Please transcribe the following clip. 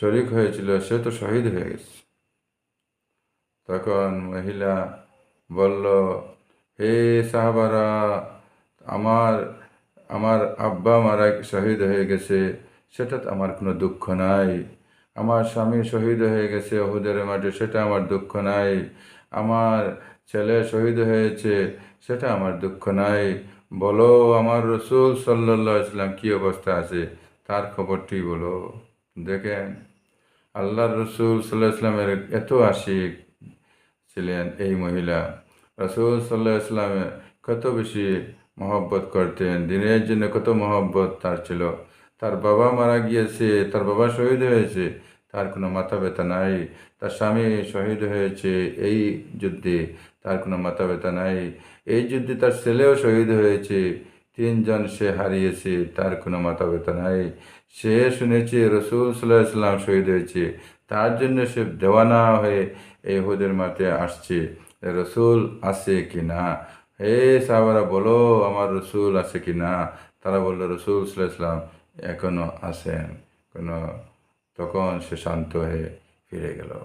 শরিক হয়েছিল, সে তো শহীদ হয়ে গেছে। তখন মহিলা বলল, হে সাহাবারা, আমার আমার আব্বা মারা শহীদ হয়ে গেছে, সেটা আমার কোনো দুঃখ নাই। আমার স্বামী শহীদ হয়ে গেছে অহুদের মাঠে, সেটা আমার দুঃখ নাই। আমার ছেলে শহীদ হয়েছে, সেটা আমার দুঃখ নাই। বলো, আমার রসুল সাল্লাহ ইসলাম কী অবস্থা আছে? তার খবরটি বলো। দেখেন আল্লাহর রসুল সাল্লাহ ইসলামের এত আশিক ছিলেন এই মহিলা। রসুল সাল্লাহ ইসলামে কত বেশি মহব্বত করতেন, দিনের জন্য কত মহব্বত তার ছিল। তার বাবা মারা গিয়েছে, তার বাবা শহীদ হয়েছে, তার কোনো মাথা ব্যথা নাই। তার স্বামী শহীদ হয়েছে এই যুদ্ধে, তার কোনো মাথা ব্যথা নাই। এই যুদ্ধে তার ছেলেও শহীদ হয়েছে তিনজন সে হারিয়েছে, তার কোনো মাথা ব্যথা নাই। সে শুনেছে, রসুল সাল্লাহ ইসলাম শহীদ হয়েছে। তার জন্য সে দেওয়ানা হয়ে এই হুদের মাঠে আসছে। রসুল আছে কি না? হে সাহাবারা, বলো, আমার রসুল আছে কি না? তারা বলল, রসুল সাল্লাহ ইসলাম এখনও আছেন। কোনো তখন সে শান্ত হয়ে ফিরে গেল।